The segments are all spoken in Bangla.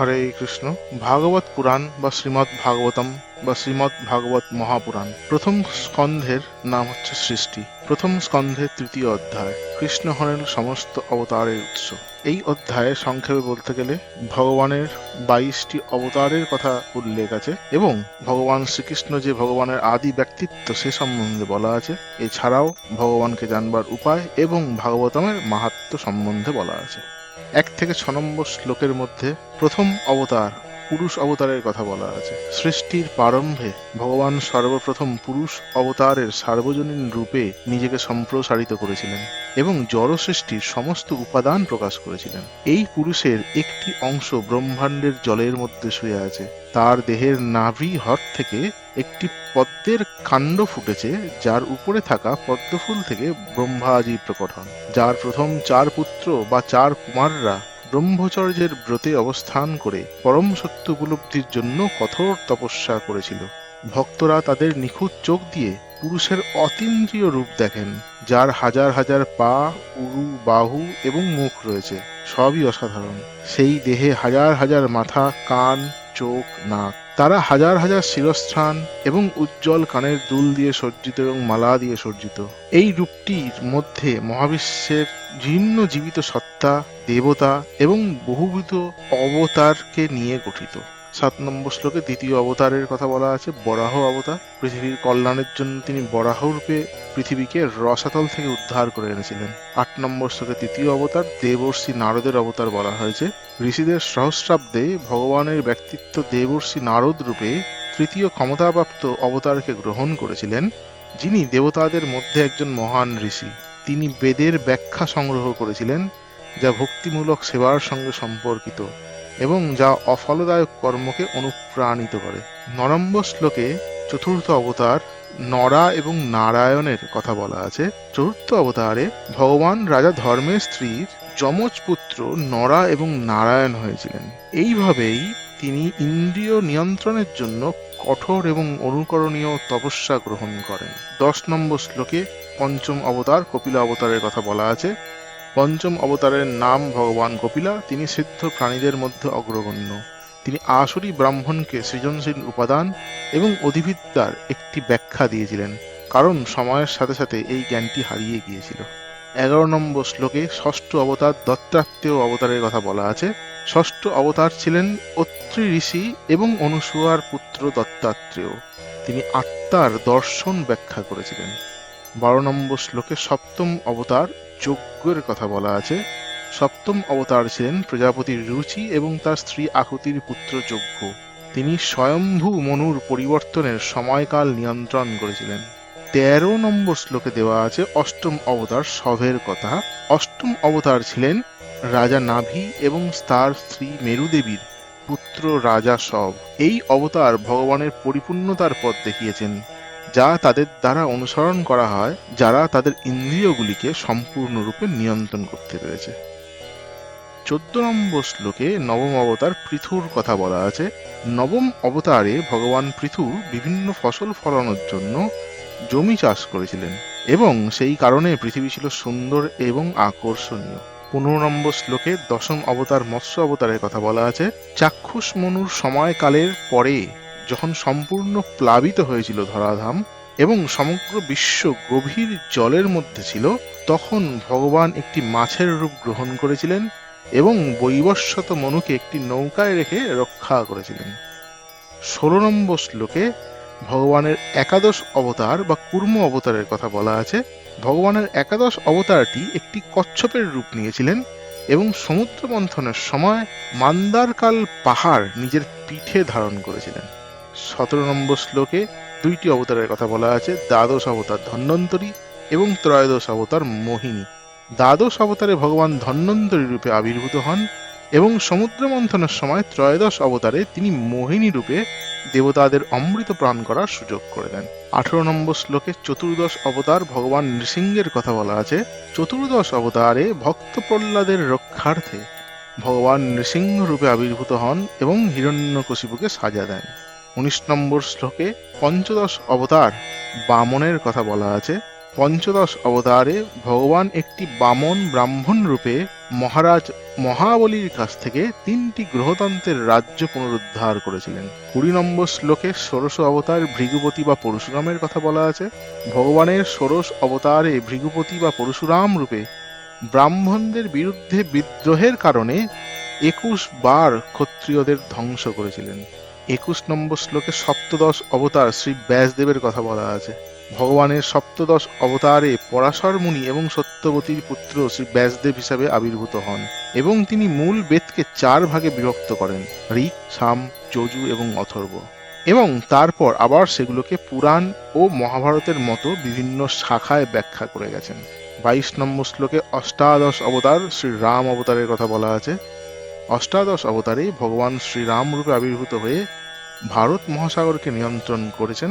হরে কৃষ্ণ। ভাগবত পুরাণ বা শ্রীমদ্ ভাগবতম বা শ্রীমদ্ ভাগবত মহাপুরাণ। প্রথম স্কন্ধের নাম হচ্ছে সৃষ্টি। প্রথম স্কন্ধের তৃতীয় অধ্যায়। কৃষ্ণ হরেন সমস্ত অবতারের উৎস। এই অধ্যায়ে সংক্ষেপে বলতে গেলে ভগবানের বাইশটি অবতারের কথা উল্লেখ আছে এবং ভগবান শ্রীকৃষ্ণ যে ভগবানের আদি ব্যক্তিত্ব সে সম্বন্ধে বলা আছে। এছাড়াও ভগবানকে জানবার উপায় এবং ভাগবতমের মাহাত্ম সম্বন্ধে বলা আছে। এক থেকে ছ নম্বর শ্লোকের মধ্যে প্রথম অবতার পুরুষ অবতারের কথা বলা আছে। সৃষ্টির প্রারম্ভে ভগবান সর্বপ্রথম পুরুষ অবতারের সার্বজনীন রূপে নিজেকে সম্প্রসারিত করেছিলেন এবং জড় সৃষ্টির সমস্ত উপাদান প্রকাশ করেছিলেন। এই পুরুষের একটি অংশ ব্রহ্মাণ্ডের জলের মধ্যে শুয়ে আছে। তার দেহের নাভি হর থেকে একটি পদ্মের কাণ্ড ফুটেছে, যার উপরে থাকা পদ্মফুল থেকে ব্রহ্মাজি প্রকট হন। যার প্রথম চার পুত্র বা চার কুমাররা ব্রহ্মচর্যের ব্রতে অবস্থান করে পরম সত্য উপলব্ধির জন্য কঠোর তপস্যা করেছিল। ভক্তরা তাদের নিখুঁত চোখ দিয়ে পুরুষের অতীন্দ্রিয় রূপ দেখেন, যার হাজার হাজার পা, উরু, বাহু এবং মুখ রয়েছে, সবই অসাধারণ। সেই দেহে হাজার হাজার মাথা, কান, চোখ, নাক। তারা হাজার হাজার শিরস্থান এবং উজ্জ্বল কানের দুল দিয়ে সজ্জিত এবং মালা দিয়ে সজ্জিত। এই রূপটির মধ্যে মহাবিশ্বের ভিন্ন জীবিত সত্তা, দেবতা এবং বহুবিধ অবতারকে নিয়ে গঠিত। সাত নম্বর শ্লোকে দ্বিতীয় অবতারের কথা বলা আছে, বরাহ অবতার। পৃথিবীর কল্যাণের জন্য তিনি বরাহ রূপে পৃথিবীকে রসাতল থেকে উদ্ধার করে এনেছিলেন। আট নম্বর শ্লোকে তৃতীয় অবতার, দেবর্ষী নারদের অবতার বলা হয়েছে। ঋষিদের সহস্রাব্দে ভগবানের ব্যক্তিত্ব দেবর্ষী নারদ রূপে তৃতীয় ক্ষমতাপ্রাপ্ত অবতারকে গ্রহণ করেছিলেন, যিনি দেবতাদের মধ্যে একজন মহান ঋষি। তিনি বেদের ব্যাখ্যা সংগ্রহ করেছিলেন, যা ভক্তিমূলক সেবার সঙ্গে সম্পর্কিত। এবং যা অফলদায়ক কর্মকে অনুপ্রাণিত করে। নরম্বর শ্লোকে চতুর্থ অবতার নরা এবং নারায়ণের কথা বলা আছে। চতুর্থ অবতারে ভগবান রাজা ধর্মের স্ত্রীর যমজ পুত্র নরা এবং নারায়ণ হয়েছিলেন। এইভাবেই তিনি ইন্দ্রিয় নিয়ন্ত্রণের জন্য কঠোর এবং অনুকরণীয় তপস্যা গ্রহণ করেন। দশ নম্বর শ্লোকে পঞ্চম অবতার কপিলা অবতারের কথা বলা আছে। পঞ্চম অবতারের নাম ভগবান কপিলা তিনি সিদ্ধ প্রাণীদের মধ্যে অগ্রগণ্য। তিনি আসুরি ব্রাহ্মণকে সৃজনশীল উপাদান এবং অধিবিদ্যার একটি ব্যাখ্যা দিয়েছিলেন, কারণ সময়ের সাথে সাথে এই জ্ঞানটি হারিয়ে গিয়েছিল। এগারো নম্বর শ্লোকে ষষ্ঠ অবতার দত্তাত্রেয় অবতারের কথা বলা আছে। ষষ্ঠ অবতার ছিলেন অত্রি ঋষি এবং অনুসুয়ার পুত্র দত্তাত্রেয়। তিনি আত্মার দর্শন ব্যাখ্যা করেছিলেন। বারো নম্বর শ্লোকে সপ্তম অবতার যজ্ঞের কথা বলা আছে। সপ্তম অবতার ছিলেন প্রজাপতির রুচি এবং তার স্ত্রী আকুতির পুত্র যজ্ঞ। তিনি স্বয়ম্ভু মনুর পরিবর্তনের সময়কাল নিয়ন্ত্রণ করেছিলেন। তেরো নম্বর শ্লোকে দেওয়া আছে অষ্টম অবতার শভের কথা। অষ্টম অবতার ছিলেন রাজা নাভি এবং তার স্ত্রী মেরুদেবীর পুত্র রাজা শব। এই অবতার ভগবানের পরিপূর্ণতার পথ দেখিয়েছেন। যা তাদের দ্বারা অনুসরণ করা হয়, যারা তাদের ইন্দ্রিয়গুলিকে সম্পূর্ণরূপে নিয়ন্ত্রণ করতে পেরেছে। চোদ্দ নম্বর শ্লোকে নবম অবতার পৃথুর কথা বলা আছে। নবম অবতারে ভগবান পৃথু বিভিন্ন ফসল ফলানোর জন্য জমি চাষ করেছিলেন এবং সেই কারণে পৃথিবী ছিল সুন্দর এবং আকর্ষণীয়। পনেরো নম্বর শ্লোকে দশম অবতার মৎস্য অবতারের কথা বলা আছে। চাক্ষুষ মনুর সময়কালের পরে যখন সম্পূর্ণ প্লাবিত হয়েছিল ধরাধাম এবং সমগ্র বিশ্ব গভীর জলের মধ্যে ছিল, তখন ভগবান একটি মাছের রূপ গ্রহণ করেছিলেন এবং বৈবস্বত মনুকে একটি নৌকায় রেখে রক্ষা করেছিলেন। ষোলো নম্বর শ্লোকে ভগবানের একাদশ অবতার বা কুর্ম অবতারের কথা বলা আছে। ভগবানের একাদশ অবতারটি একটি কচ্ছপের রূপ নিয়েছিলেন এবং সমুদ্র মন্থনের সময় মান্দারকাল পাহাড় নিজের পিঠে ধারণ করেছিলেন। সতেরো নম্বর শ্লোকে দুইটি অবতারের কথা বলা আছে, দ্বাদশ অবতার ধন্বন্তরী এবং ত্রয়োদশ অবতার মোহিনী। দ্বাদশ অবতারে ভগবান ধন্বন্তরী রূপে আবির্ভূত হন এবং সমুদ্র মন্থনের সময় ত্রয়োদশ অবতারে তিনি মোহিনী রূপে দেবতাদের অমৃত প্রাণ করার সুযোগ করে দেন। আঠেরো নম্বর শ্লোকে চতুর্দশ অবতার ভগবান নৃসিংহের কথা বলা আছে, চতুর্দশ অবতারে ভক্ত প্রহ্লাদের রক্ষার্থে ভগবান নৃসিংহ রূপে আবির্ভূত হন এবং হিরণ্যকশিপুকে সাজা দেন। উনিশ নম্বর শ্লোকে পঞ্চদশ অবতার বামনের কথা বলা আছে। পঞ্চদশ অবতারে ভগবান একটি বামন ব্রাহ্মণ রূপে মহারাজ মহাবলীর কাছ থেকে তিনটি গ্রহতন্ত্রের রাজ্য পুনরুদ্ধার করেছিলেন। কুড়ি নম্বর শ্লোকে ষোড়শ অবতার ভৃগুপতি বা পরশুরামের কথা বলা আছে। ভগবানের ষোড়শ অবতারে ভৃগুপতি বা পরশুরাম রূপে ব্রাহ্মণদের বিরুদ্ধে বিদ্রোহের কারণে একুশ বার ক্ষত্রিয়দের ধ্বংস করেছিলেন। একুশ নম্বর শ্লোকে সপ্তদশ অবতার শ্রী ব্যাসদেবের কথা বলা আছে। ভগবানের সপ্তদশ অবতারে পরাশর মুনি এবং সত্যবতীর পুত্র শ্রী ব্যাসদেব হিসাবে আবির্ভূত হন এবং তিনি মূল বেদকে চার ভাগে বিভক্ত করেন, ঋক, সাম, যজু এবং অথর্ব। এবং তারপর আবার সেগুলোকে পুরাণ ও মহাভারতের মতো বিভিন্ন শাখায় ব্যাখ্যা করে গেছেন। বাইশ নম্বর শ্লোকে অষ্টাদশ অবতার শ্রী রাম অবতারের কথা বলা আছে। অষ্টাদশ অবতারে ভগবান শ্রীরাম রূপে আবির্ভূত হয়ে ভারত মহাসাগরকে নিয়ন্ত্রণ করেছেন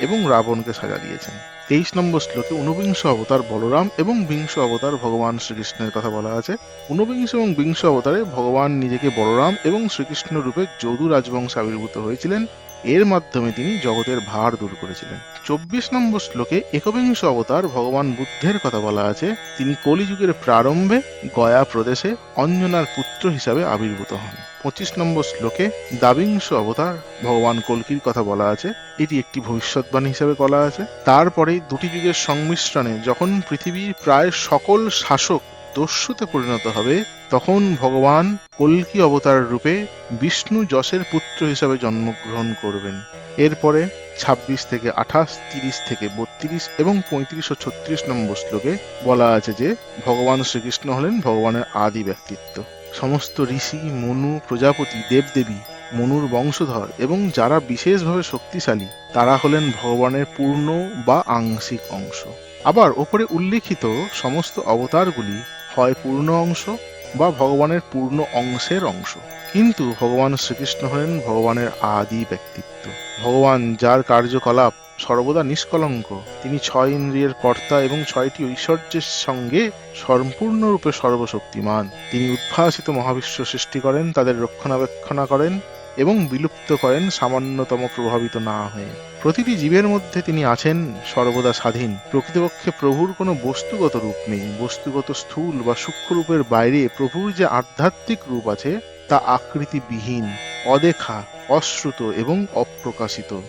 এবং রাবণকে সাজা দিয়েছেন। তেইশ নম্বর শ্লোকে ঊনবিংশ অবতার বলরাম এবং বিংশ অবতার ভগবান শ্রীকৃষ্ণের কথা বলা আছে। ঊনবিংশ এবং বিংশ অবতারে ভগবান নিজেকে বলরাম এবং শ্রীকৃষ্ণ রূপে যদু রাজবংশে আবির্ভূত হয়েছিলেন। এর মাধ্যমে তিনি জগতের ভার দূর করেছিলেন। চব্বিশ নম্বর শ্লোকে একবিংশ অবতার ভগবান বুদ্ধের কথা বলা আছে, তিনি কলিযুগের প্রারম্ভে গয়া প্রদেশে অঞ্জনার পুত্র হিসাবে আবির্ভূত হন। পঁচিশ নম্বর শ্লোকে দাবিংশ অবতার ভগবান কল্কির কথা বলা আছে, এটি একটি ভবিষ্যৎবাণী হিসাবে বলা আছে। তারপরে দুটি যুগের সংমিশ্রণে যখন পৃথিবীর প্রায় সকল শাসক দস্যুতে পরিণত হবে তখন ভগবান কল্কি অবতার রূপে বিষ্ণু যশের পুত্র হিসাবে জন্মগ্রহণ করবেন। এরপরে ছাব্বিশ থেকে আঠাশ, তিরিশ থেকে বত্রিশ এবং পঁয়ত্রিশ ও ছত্রিশ নম্বর শ্লোকে বলা আছে যে, ভগবান শ্রীকৃষ্ণ হলেন ভগবানের আদি ব্যক্তিত্ব। সমস্ত ঋষি, মনু, প্রজাপতি, দেবদেবী, মনুর বংশধর এবং যারা বিশেষভাবে শক্তিশালী, তারা হলেন ভগবানের পূর্ণ বা আংশিক অংশ। আবার ওপরে উল্লেখিত সমস্ত অবতারগুলি হয় পূর্ণ অংশ বা ভগবানের পূর্ণ অংশের অংশ। কিন্তু ভগবান শ্রীকৃষ্ণ হলেন ভগবানের আদি ব্যক্তিত্ব। ভগবান যার কার্যকলাপ সর্বদা নিষ্কলঙ্ক, তিনি ছয় ইন্দ্রিয়ের কর্তা এবং ছয়টি ঐশ্বর্যের সঙ্গে সম্পূর্ণরূপে সর্বশক্তিমান। তিনি উদ্ভাসিত মহাবিশ্ব সৃষ্টি করেন, তাদের রক্ষণাবেক্ষণা করেন এবং বিলুপ্ত করেন সামান্যতম প্রভাবিত না হয়ে। প্রতিটি জীবের মধ্যে তিনি আছেন সর্বদা স্বাধীন। প্রকৃতপক্ষে প্রভুর কোনো বস্তুগত রূপ নেই। বস্তুগত স্থূল বা সূক্ষ্ম রূপের বাইরে প্রভুর যে আধ্যাত্মিক রূপ আছে, তা আকৃতিবিহীন, অদেখা, অশ্রুত এবং অপ্রকাশিত।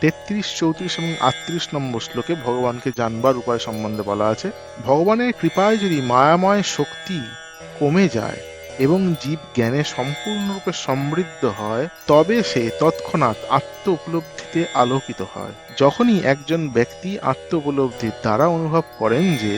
তেত্রিশ, চৌত্রিশ এবং আটত্রিশ নম্বর শ্লোকে ভগবানকে জানবার উপায় সম্বন্ধে বলা আছে, ভগবানের কৃপায় যদি মায়াময় শক্তি কমে যায় এবং জীব জ্ঞানে সম্পূর্ণরূপে সমৃদ্ধ হয়, তবে সে তৎক্ষণাৎ আত্ম উপলব্ধিতে আলোকিত হয়। যখনই একজন ব্যক্তি আত্ম উপলব্ধির দ্বারা অনুভব করেন যে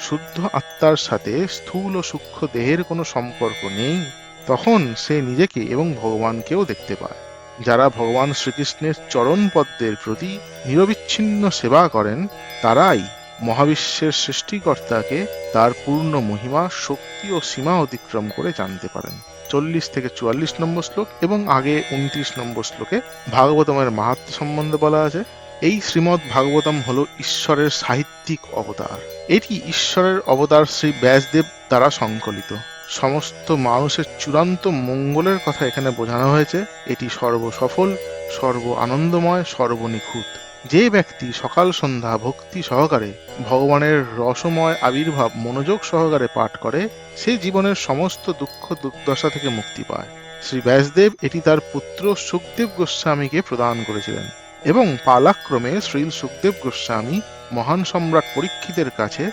শুদ্ধ আত্মার সাথে স্থূল ও সূক্ষ্ম দেহের কোনো সম্পর্ক নেই, তখন সে নিজেকে এবং ভগবানকেও দেখতে পায়। যারা ভগবান শ্রীকৃষ্ণের চরণ পদ্মের প্রতি নিরবিচ্ছিন্ন সেবা করেন, তারাই মহাবিশ্বের সৃষ্টিকর্তাকে তার পূর্ণ মহিমা, শক্তি ও সীমা অতিক্রম করে জানতে পারেন। চল্লিশ থেকে চুয়াল্লিশ নম্বর শ্লোক এবং আগে উনত্রিশ নম্বর শ্লোকে ভাগবতমের মাহাত্ম সম্বন্ধে বলা আছে, এই শ্রীমৎ ভাগবতম হল ঈশ্বরের সাহিত্যিক অবতার। এটি ঈশ্বরের অবতার শ্রী ব্যাসদেব দ্বারা সংকলিত। সমস্ত মানুষের চূড়ান্ত মঙ্গলের কথা এখানে বোঝানো হয়েছে। এটি সর্বসফল, সর্ব আনন্দময়, সর্বনিখুঁত। যে ব্যক্তি সকাল সন্ধ্যা ভক্তি সহকারে ভগবানের রসময় আবির্ভাব মনোযোগ সহকারে পাঠ করে, সে জীবনের সমস্ত দুঃখ দুর্দশা থেকে মুক্তি পায়। শ্রী ব্যাসদেব এটি তার পুত্র সুখদেব গোস্বামীকে প্রদান করেছিলেন এবং পালাক্রমে শ্রীল সুখদেব গোস্বামী মহান সম্রাট পরীক্ষিতের কাছে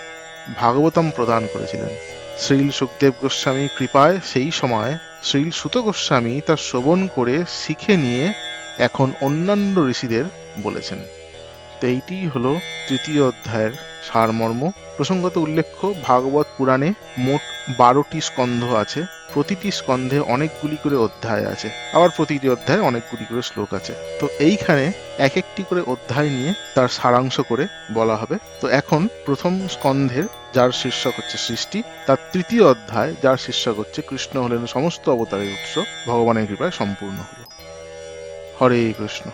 ভাগবতম প্রদান করেছিলেন। শ্রীল সুখদেব গোস্বামী কৃপায় সেই সময় শ্রীল সুত গোস্বামী তা শ্রবণ করে শিখে নিয়ে এখন অন্যান্য ঋষিদের বলেছেন। তো এইটি হলো তৃতীয় অধ্যায়ের সারমর্ম। প্রসঙ্গত উল্লেখ্য, ভাগবত পুরাণে মোট বারোটি স্কন্ধ আছে। প্রতিটি স্কন্ধে অনেকগুলি করে অধ্যায় আছে। আবার প্রতিটি অধ্যায়ে অনেকগুলি করে শ্লোক আছে। তো এইখানে এক একটি করে অধ্যায় নিয়ে তার সারাংশ করে বলা হবে। তো এখন প্রথম স্কন্ধের যার শীর্ষক হচ্ছে সৃষ্টি, তার তৃতীয় অধ্যায় যার শীর্ষক হচ্ছে কৃষ্ণ হলেন সমস্ত অবতারের উৎস, ভগবানের কৃপায় সম্পূর্ণ হলো। হরে কৃষ্ণ।